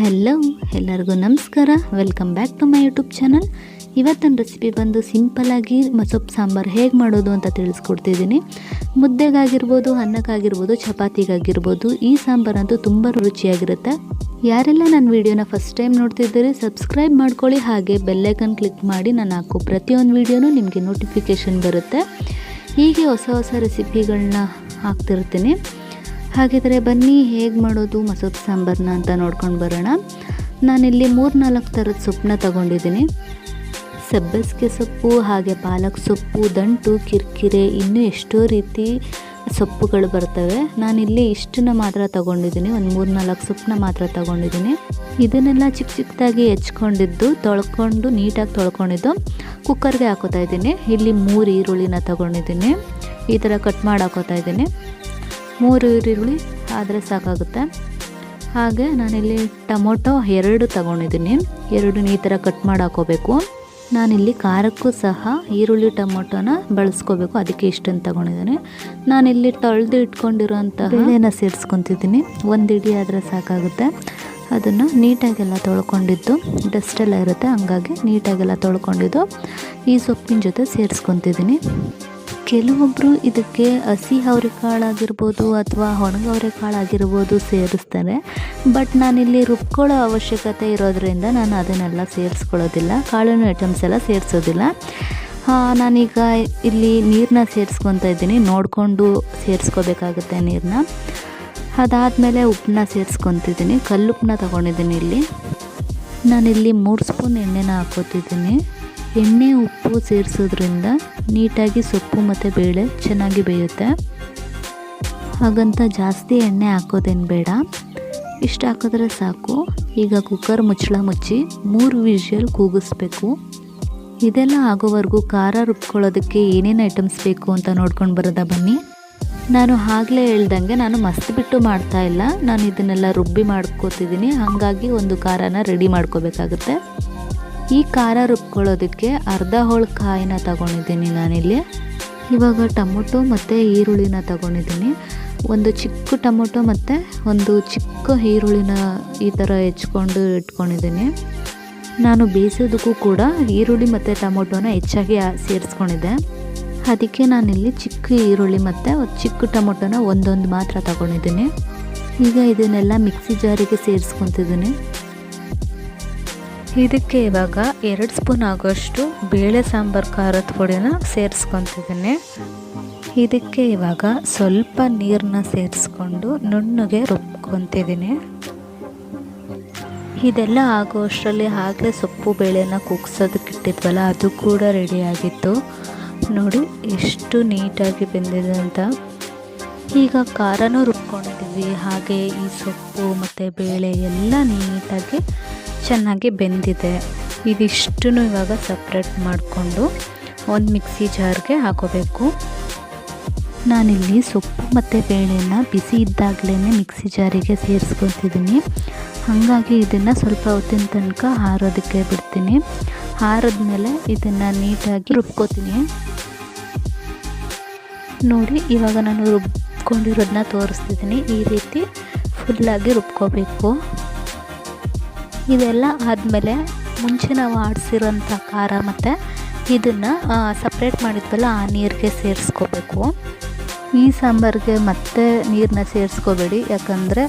Hello ಎಲ್ಲರಿಗೂ ನಮಸ್ಕಾರ. Welcome back to my YouTube channel ಇವತ್ತಿನ ರೆಸಿಪಿ ಬಂದು ಸಿಂಪಲ್ಲಾಗಿ ಮಸೊಪ್ಪು ಸಾಂಬಾರು ಹೇಗೆ ಮಾಡೋದು ಅಂತ ತಿಳಿಸ್ಕೊಡ್ತಿದ್ದೀನಿ. ಮುದ್ದೆಗಾಗಿರ್ಬೋದು, ಅನ್ನಕ್ಕಾಗಿರ್ಬೋದು, ಚಪಾತಿಗಾಗಿರ್ಬೋದು, ಈ ಸಾಂಬಾರಂತೂ ತುಂಬ ರುಚಿಯಾಗಿರುತ್ತೆ. ಯಾರೆಲ್ಲ ನನ್ನ ವೀಡಿಯೋನ ಫಸ್ಟ್ ಟೈಮ್ ನೋಡ್ತಿದ್ದೀರಿ ಸಬ್ಸ್ಕ್ರೈಬ್ ಮಾಡ್ಕೊಳ್ಳಿ. ಹಾಗೆ ಬೆಲ್ಲೈಕನ್ ಕ್ಲಿಕ್ ಮಾಡಿ ನಾನು ಹಾಕೋ ಪ್ರತಿಯೊಂದು ವೀಡಿಯೋನೂ ನಿಮಗೆ ನೋಟಿಫಿಕೇಷನ್ ಬರುತ್ತೆ. ಹೀಗೆ ಹೊಸ ಹೊಸ ರೆಸಿಪಿಗಳನ್ನ ಹಾಕ್ತಿರ್ತೀನಿ. ಹಾಗಿದ್ರೆ ಬನ್ನಿ, ಹೇಗೆ ಮಾಡೋದು ಮಸೂರ್ ಸಾಂಬಾರನ್ನ ಅಂತ ನೋಡ್ಕೊಂಡು ಬರೋಣ. ನಾನಿಲ್ಲಿ ಮೂರು ನಾಲ್ಕು ಥರದ ಸೊಪ್ಪನ್ನ ತಗೊಂಡಿದ್ದೀನಿ. ಸಬ್ಬಸಿಗೆ ಸೊಪ್ಪು, ಹಾಗೆ ಪಾಲಕ್ ಸೊಪ್ಪು, ದಂಟು, ಕಿರ್ಕಿರೆ, ಇನ್ನೂ ಎಷ್ಟೋ ರೀತಿ ಸೊಪ್ಪುಗಳು ಬರ್ತವೆ. ನಾನಿಲ್ಲಿ ಇಷ್ಟನ್ನ ಮಾತ್ರ ತಗೊಂಡಿದ್ದೀನಿ, ಒಂದು ಮೂರು ನಾಲ್ಕು ಸೊಪ್ಪನ್ನ ಮಾತ್ರ ತಗೊಂಡಿದ್ದೀನಿ. ಇದನ್ನೆಲ್ಲ ಚಿಕ್ಕ ಚಿಕ್ಕದಾಗಿ ಹೆಚ್ಕೊಂಡಿದ್ದು, ತೊಳ್ಕೊಂಡು, ನೀಟಾಗಿ ತೊಳ್ಕೊಂಡಿದ್ದು, ಕುಕ್ಕರ್ಗೆ ಹಾಕೋತಾ ಇದ್ದೀನಿ. ಇಲ್ಲಿ ಮೂರು ಈರುಳ್ಳಿನ ತಗೊಂಡಿದ್ದೀನಿ. ಈ ಥರ ಕಟ್ ಮಾಡಿ ಹಾಕೋತಾ ಇದ್ದೀನಿ. ಮೂರು ಈರುಳ್ಳಿ, ಆದರೆ ಸಾಕಾಗುತ್ತೆ. ಹಾಗೆ ನಾನಿಲ್ಲಿ ಟೊಮೊಟೊ ಎರಡು ತಗೊಂಡಿದ್ದೀನಿ. ಎರಡು ಈ ಥರ ಕಟ್ ಮಾಡಿ ಹಾಕೋಬೇಕು. ನಾನಿಲ್ಲಿ ಖಾರಕ್ಕೂ ಸಹ ಈರುಳ್ಳಿ ಟೊಮೊಟೊನ ಬಳಸ್ಕೋಬೇಕು. ಅದಕ್ಕೆ ಇಷ್ಟನ್ನು ತಗೊಂಡಿದ್ದೀನಿ. ನಾನಿಲ್ಲಿ ತೊಳೆದು ಇಟ್ಕೊಂಡಿರೋಂತಹ ಬೇಳೆನ ಸೇರಿಸ್ಕೊತಿದ್ದೀನಿ. ಒಂದು ಇಡಿ ಆದರೆ ಸಾಕಾಗುತ್ತೆ. ಅದನ್ನು ನೀಟಾಗೆಲ್ಲ ತೊಳ್ಕೊಂಡಿದ್ದು. ಡಸ್ಟೆಲ್ಲ ಇರುತ್ತೆ, ಹಂಗಾಗಿ ನೀಟಾಗೆಲ್ಲ ತೊಳ್ಕೊಂಡಿದ್ದು. ಈ ಸೊಪ್ಪಿನ ಜೊತೆ ಸೇರಿಸ್ಕೊತಿದ್ದೀನಿ. ಕೆಲವೊಬ್ಬರು ಇದಕ್ಕೆ ಹಸಿ ಅವರೆಕಾಳಾಗಿರ್ಬೋದು ಅಥವಾ ಒಣಗವರೆಕಾಳಾಗಿರ್ಬೋದು ಸೇರಿಸ್ತಾರೆ. ಬಟ್ ನಾನಿಲ್ಲಿ ರುಬ್ಕೊಳ್ಳೋ ಅವಶ್ಯಕತೆ ಇರೋದ್ರಿಂದ ನಾನು ಅದನ್ನೆಲ್ಲ ಸೇರಿಸ್ಕೊಳ್ಳೋದಿಲ್ಲ. ಕಾಳಿನ ಐಟಮ್ಸ್ ಎಲ್ಲ ಸೇರಿಸೋದಿಲ್ಲ. ನಾನೀಗ ಇಲ್ಲಿ ನೀರನ್ನ ಸೇರಿಸ್ಕೊತಾ ಇದ್ದೀನಿ. ನೋಡಿಕೊಂಡು ಸೇರಿಸ್ಕೋಬೇಕಾಗುತ್ತೆ ನೀರನ್ನ ಅದಾದಮೇಲೆ ಉಪ್ಪನ್ನ ಸೇರಿಸ್ಕೊತಿದ್ದೀನಿ. ಕಲ್ಲುಪ್ಪನ್ನ ತೊಗೊಂಡಿದ್ದೀನಿ ಇಲ್ಲಿ. ನಾನಿಲ್ಲಿ ಮೂರು ಸ್ಪೂನ್ ಎಣ್ಣೆನ ಹಾಕೋತಿದ್ದೀನಿ. ಎಣ್ಣೆ, ಉಪ್ಪು ಸೇರಿಸೋದ್ರಿಂದ ನೀಟಾಗಿ ಸೊಪ್ಪು ಮತ್ತು ಬೇಳೆ ಚೆನ್ನಾಗಿ ಬೇಯುತ್ತೆ. ಹಾಗಂತ ಜಾಸ್ತಿ ಎಣ್ಣೆ ಹಾಕೋದೇನು ಬೇಡ. ಇಷ್ಟು ಹಾಕಿದ್ರೆ ಸಾಕು. ಈಗ ಕುಕ್ಕರ್ ಮುಚ್ಚಳ ಮುಚ್ಚಿ ಮೂರು ವಿಷಲ್ ಕೂಗಿಸ್ಬೇಕು. ಇದೆಲ್ಲ ಆಗೋವರೆಗೂ ಖಾರ ರುಬ್ಕೊಳ್ಳೋದಕ್ಕೆ ಏನೇನು ಐಟಮ್ಸ್ ಬೇಕು ಅಂತ ನೋಡ್ಕೊಂಡು ಬರೋದ ಬನ್ನಿ. ನಾನು ಆಗಲೇ ಹೇಳ್ದಂಗೆ ನಾನು ಮಸ್ತ್ ಬಿಟ್ಟು ಮಾಡ್ತಾ ಇಲ್ಲ. ನಾನು ಇದನ್ನೆಲ್ಲ ರುಬ್ಬಿ ಮಾಡ್ಕೋತಿದ್ದೀನಿ. ಹಾಗಾಗಿ ಒಂದು ಖಾರನ ರೆಡಿ ಮಾಡ್ಕೋಬೇಕಾಗುತ್ತೆ. ಈ ಖಾರ ರುಬ್ಕೊಳ್ಳೋದಕ್ಕೆ ಅರ್ಧ ಹೋಳು ಕಾಯಿನ ತಗೊಂಡಿದ್ದೀನಿ ನಾನಿಲ್ಲಿ. ಇವಾಗ ಟೊಮೊಟೊ ಮತ್ತು ಈರುಳ್ಳಿನ ತಗೊಂಡಿದ್ದೀನಿ. ಒಂದು ಚಿಕ್ಕ ಟೊಮೊಟೊ ಮತ್ತು ಒಂದು ಚಿಕ್ಕ ಈರುಳ್ಳಿನ ಈ ಥರ ಹೆಚ್ಕೊಂಡು ಇಟ್ಕೊಂಡಿದ್ದೀನಿ. ನಾನು ಬೇಯಿಸೋದಕ್ಕೂ ಕೂಡ ಈರುಳ್ಳಿ ಮತ್ತು ಟೊಮೊಟೊನ ಹೆಚ್ಚಾಗಿ ಸೇರಿಸ್ಕೊಂಡಿದ್ದೆ. ಅದಕ್ಕೆ ನಾನಿಲ್ಲಿ ಚಿಕ್ಕ ಈರುಳ್ಳಿ ಮತ್ತು ಚಿಕ್ಕ ಟೊಮೊಟೊನ ಒಂದೊಂದು ಮಾತ್ರ ತಗೊಂಡಿದ್ದೀನಿ. ಈಗ ಇದನ್ನೆಲ್ಲ ಮಿಕ್ಸಿ ಜಾರಿಗೆ ಸೇರಿಸ್ಕೊತಿದ್ದೀನಿ. ಇದಕ್ಕೆ ಇವಾಗ ಎರಡು ಸ್ಪೂನ್ ಆಗೋಷ್ಟು ಬೇಳೆ ಸಾಂಬಾರು ಖಾರದ ಪುಡಿನ ಸೇರಿಸ್ಕೊತಿದ್ದೀನಿ. ಇದಕ್ಕೆ ಇವಾಗ ಸ್ವಲ್ಪ ನೀರನ್ನ ಸೇರಿಸ್ಕೊಂಡು ನುಣ್ಣಗೆ ರುಬ್ಕೊತಿದ್ದೀನಿ. ಇದೆಲ್ಲ ಆಗೋ ಅಷ್ಟರಲ್ಲಿ ಆಗಲೇ ಸೊಪ್ಪು ಬೇಳೆನ ಕುಗ್ಸೋದಕ್ಕೆ ಇಟ್ಟಿದ್ವಲ್ಲ, ಅದು ಕೂಡ ರೆಡಿಯಾಗಿತ್ತು ನೋಡಿ, ಎಷ್ಟು ನೀಟಾಗಿ ಬೆಂದಿದೆ ಅಂತ. ಈಗ ಖಾರನೂ ರುಬ್ಕೊಂಡಿದ್ವಿ ಹಾಗೆ ಈ ಸೊಪ್ಪು ಮತ್ತು ಬೇಳೆ ಎಲ್ಲ ನೀಟಾಗಿ ಚೆನ್ನಾಗಿ ಬೆಂದಿದೆ. ಇದಿಷ್ಟು ಇವಾಗ ಸಪ್ರೇಟ್ ಮಾಡಿಕೊಂಡು ಒಂದು ಮಿಕ್ಸಿ ಜಾರ್ಗೆ ಹಾಕೋಬೇಕು. ನಾನಿಲ್ಲಿ ಸೊಪ್ಪು ಮತ್ತು ಬೇಳೆನ ಬಿಸಿ ಇದ್ದಾಗಲೇ ಮಿಕ್ಸಿ ಜಾರಿಗೆ ಸೇರಿಸ್ಕೊತಿದ್ದೀನಿ ಹಾಗಾಗಿ ಇದನ್ನು ಸ್ವಲ್ಪ ಹೊತ್ತಿನ ತನಕ ಹಾರೋದಕ್ಕೆ ಬಿಡ್ತೀನಿ. ಹಾರಿದ್ಮೇಲೆ ಇದನ್ನು ನೀಟಾಗಿ ರುಬ್ಕೋತೀನಿ. ನೋಡಿ, ಇವಾಗ ನಾನು ರುಬ್ಕೊಂಡಿರೋದನ್ನ ತೋರಿಸ್ತಿದ್ದೀನಿ. ಈ ರೀತಿ ಫುಲ್ಲಾಗಿ ರುಬ್ಕೋಬೇಕು. ಇದೆಲ್ಲ ಆದಮೇಲೆ ಮುಂಚೆ ನಾವು ಆಡಿಸಿರೋಂಥ ಖಾರ ಮತ್ತು ಇದನ್ನು ಸಪ್ರೇಟ್ ಮಾಡಿದ್ವಲ್ಲ, ಆ ನೀರಿಗೆ ಸೇರಿಸ್ಕೋಬೇಕು. ಈ ಸಾಂಬಾರಿಗೆ ಮತ್ತೆ ನೀರನ್ನ ಸೇರಿಸ್ಕೋಬೇಡಿ. ಯಾಕಂದರೆ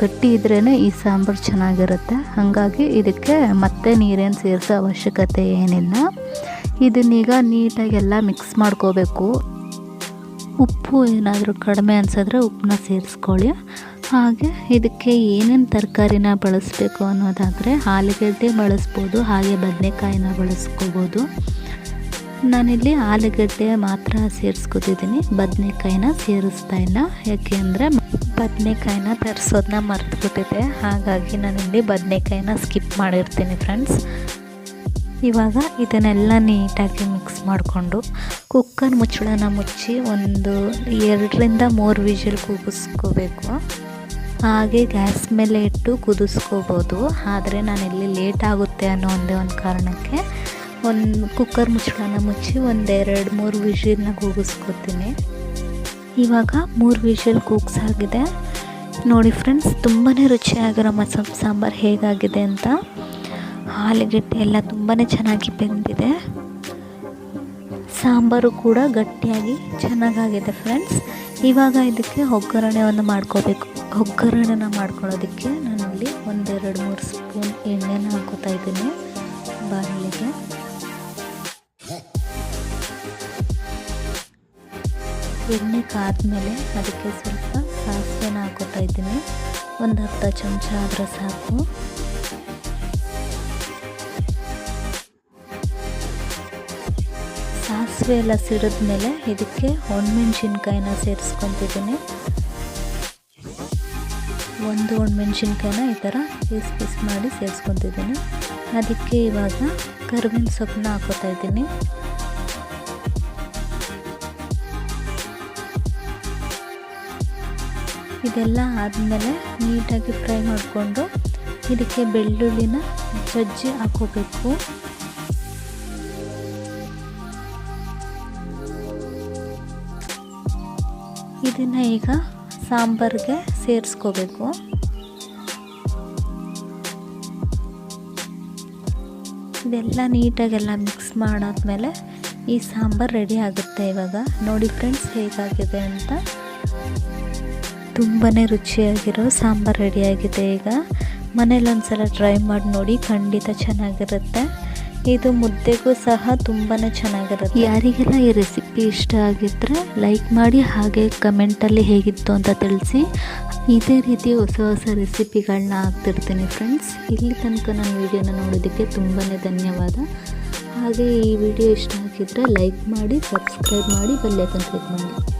ಗಟ್ಟಿ ಇದ್ರೇ ಈ ಸಾಂಬಾರು ಚೆನ್ನಾಗಿರುತ್ತೆ. ಹಾಗಾಗಿ ಇದಕ್ಕೆ ಮತ್ತೆ ನೀರೇನು ಸೇರಿಸೋ ಅವಶ್ಯಕತೆ ಏನಿಲ್ಲ. ಇದನ್ನೀಗ ನೀಟಾಗೆಲ್ಲ ಮಿಕ್ಸ್ ಮಾಡ್ಕೋಬೇಕು. ಉಪ್ಪು ಏನಾದರೂ ಕಡಿಮೆ ಅನಿಸಿದ್ರೆ ಉಪ್ಪನ್ನ ಸೇರಿಸ್ಕೊಳ್ಳಿ. ಹಾಗೆ ಇದಕ್ಕೆ ಏನೇನು ತರಕಾರಿನ ಬಳಸಬೇಕು ಅನ್ನೋದಾದರೆ ಆಲೂಗಡ್ಡೆ ಬಳಸ್ಬೋದು, ಹಾಗೆ ಬದನೆಕಾಯಿನ ಬಳಸ್ಕೋಬೋದು. ನಾನಿಲ್ಲಿ ಆಲೂಗಡ್ಡೆ ಮಾತ್ರ ಸೇರಿಸ್ಕೊತಿದ್ದೀನಿ, ಬದನೆಕಾಯಿನ ಸೇರಿಸ್ತಾ ಇಲ್ಲ. ಯಾಕೆ ಅಂದರೆ ಬದನೆಕಾಯಿನ ತರಿಸೋದನ್ನ ಮರೆತುಬಿಟ್ಟಿದೆ. ಹಾಗಾಗಿ ನಾನಿಲ್ಲಿ ಬದನೆಕಾಯಿನ ಸ್ಕಿಪ್ ಮಾಡಿರ್ತೀನಿ ಫ್ರೆಂಡ್ಸ್. ಇವಾಗ ಇದನ್ನೆಲ್ಲ ನೀಟಾಗಿ ಮಿಕ್ಸ್ ಮಾಡಿಕೊಂಡು ಕುಕ್ಕರ್ ಮುಚ್ಚಳನ ಮುಚ್ಚಿ ಒಂದು ಎರಡರಿಂದ ಮೂರು ವಿಷಲ್ ಕೂಗಿಸ್ಕೋಬೇಕು. ಹಾಗೆ ಗ್ಯಾಸ್ ಮೇಲೆ ಇಟ್ಟು ಕುದಿಸ್ಕೋಬೋದು. ಆದರೆ ಇಲ್ಲಿ ಲೇಟ್ ಆಗುತ್ತೆ ಅನ್ನೋ ಒಂದೇ ಒಂದು ಕಾರಣಕ್ಕೆ ಒಂದು ಕುಕ್ಕರ್ ಮುಚ್ಚಳನ ಮುಚ್ಚಿ ಒಂದೆರಡು ಮೂರು ವಿಷಲ್ನ ಕೂಗಿಸ್ಕೊತೀನಿ. ಇವಾಗ ಮೂರು ವಿಷಲ್ ಕೂಗ್ಸಾಗಿದೆ. ನೋಡಿ ಫ್ರೆಂಡ್ಸ್ ತುಂಬಾ ರುಚಿಯಾಗಿರೋ ಮಸಾಲೆ ಸಾಂಬಾರು ಹೇಗಾಗಿದೆ ಅಂತ. ಆಲೂಗಡ್ಡೆ ಎಲ್ಲ ತುಂಬಾ ಚೆನ್ನಾಗಿ ಬೆಂದಿದೆ. ಸಾಂಬಾರು ಕೂಡ ಗಟ್ಟಿಯಾಗಿ ಚೆನ್ನಾಗಾಗಿದೆ ಫ್ರೆಂಡ್ಸ್ ಇವಾಗ ಇದಕ್ಕೆ ಒಗ್ಗರಣೆಯನ್ನು ಮಾಡ್ಕೋಬೇಕು. ಒಗ್ಗರಣೆನ ಮಾಡ್ಕೊಳ್ಳೋದಕ್ಕೆ ನಾನಲ್ಲಿ ಒಂದೆರಡು ಮೂರು ಸ್ಪೂನ್ ಎಣ್ಣೆನ ಹಾಕೋತಾ ಇದ್ದೀನಿ ಬಾಣಲಿಗೆ. ಎಣ್ಣೆ ಕಾದ್ಮೇಲೆ ಅದಕ್ಕೆ ಸ್ವಲ್ಪ ಸಾಸಿವೆನ ಹಾಕೋತಾ ಇದ್ದೀನಿ. ಒಂದು ಹತ್ತು ಚಮಚ ಆದರೆ ಸಾಕು. ಸಾಸಿವೆ ಎಲ್ಲ ಸಿಡಿದ್ಮೇಲೆ ಇದಕ್ಕೆ ಒಣಮೆಣ್ಸಿನ್ಕಾಯಿನ ಸೇರಿಸ್ಕೊತಿದ್ದೀನಿ. ಒಂದು ಒಣಮೆಣ್ಸಿನ್ಕಾಯಿನ ಈ ಥರ ಪೀಸ್ ಪೀಸ್ ಮಾಡಿ ಸೇರಿಸ್ಕೊತಿದ್ದೀನಿ. ಅದಕ್ಕೆ ಇವಾಗ ಕರ್ಬೇವಿನ ಸೊಪ್ಪನ್ನ ಹಾಕೋತಾ ಇದ್ದೀನಿ. ಇದೆಲ್ಲ ಆದಮೇಲೆ ನೀಟಾಗಿ ಫ್ರೈ ಮಾಡಿಕೊಂಡು ಇದಕ್ಕೆ ಬೆಳ್ಳುಳ್ಳಿನ ಜಜ್ಜಿ ಹಾಕೋಬೇಕು. ಇದನ್ನು ಈಗ ಸಾಂಬಾರಿಗೆ ಸೇರಿಸ್ಕೋಬೇಕು. ಇದೆಲ್ಲ ನೀಟಾಗೆಲ್ಲ ಮಿಕ್ಸ್ ಮಾಡಾದ್ಮೇಲೆ ಈ ಸಾಂಬಾರು ರೆಡಿ ಆಗುತ್ತೆ ಇವಾಗ. ನೋಡಿ ಫ್ರೆಂಡ್ಸ್ ಹೇಗಾಗಿದೆ ಅಂತ. ತುಂಬಾ ರುಚಿಯಾಗಿರೋ ಸಾಂಬಾರು ರೆಡಿಯಾಗಿದೆ ಈಗ. ಮನೇಲಿ ಒಂದ್ಸಲ ಟ್ರೈ ಮಾಡಿ ನೋಡಿ, ಖಂಡಿತ ಚೆನ್ನಾಗಿರುತ್ತೆ. ಇದು ಮುದ್ದೆಗೂ ಸಹ ತುಂಬಾ ಚೆನ್ನಾಗಿರುತ್ತೆ. ಯಾರಿಗೆಲ್ಲ ಈ ರೆಸಿಪಿ ಇಷ್ಟ ಆಗಿದ್ರೆ ಲೈಕ್ ಮಾಡಿ ಹಾಗೆ ಕಮೆಂಟಲ್ಲಿ ಹೇಗಿತ್ತು ಅಂತ ತಿಳಿಸಿ. ಇದೇ ರೀತಿ ಹೊಸ ಹೊಸ ರೆಸಿಪಿಗಳನ್ನ ಹಾಕ್ತಿರ್ತೀನಿ ಫ್ರೆಂಡ್ಸ್ ಇಲ್ಲಿ ತನಕ ನನ್ನ ವಿಡಿಯೋನ ನೋಡೋದಕ್ಕೆ ತುಂಬಾ ಧನ್ಯವಾದ. ಹಾಗೆ ಈ ವಿಡಿಯೋ ಇಷ್ಟ ಆಗಿದ್ರೆ ಲೈಕ್ ಮಾಡಿ ಸಬ್ಸ್ಕ್ರೈಬ್ ಮಾಡಿ ಬೆಲ್ಲೈಕನ್ ಕ್ಲಿಕ್ ಮಾಡಿ.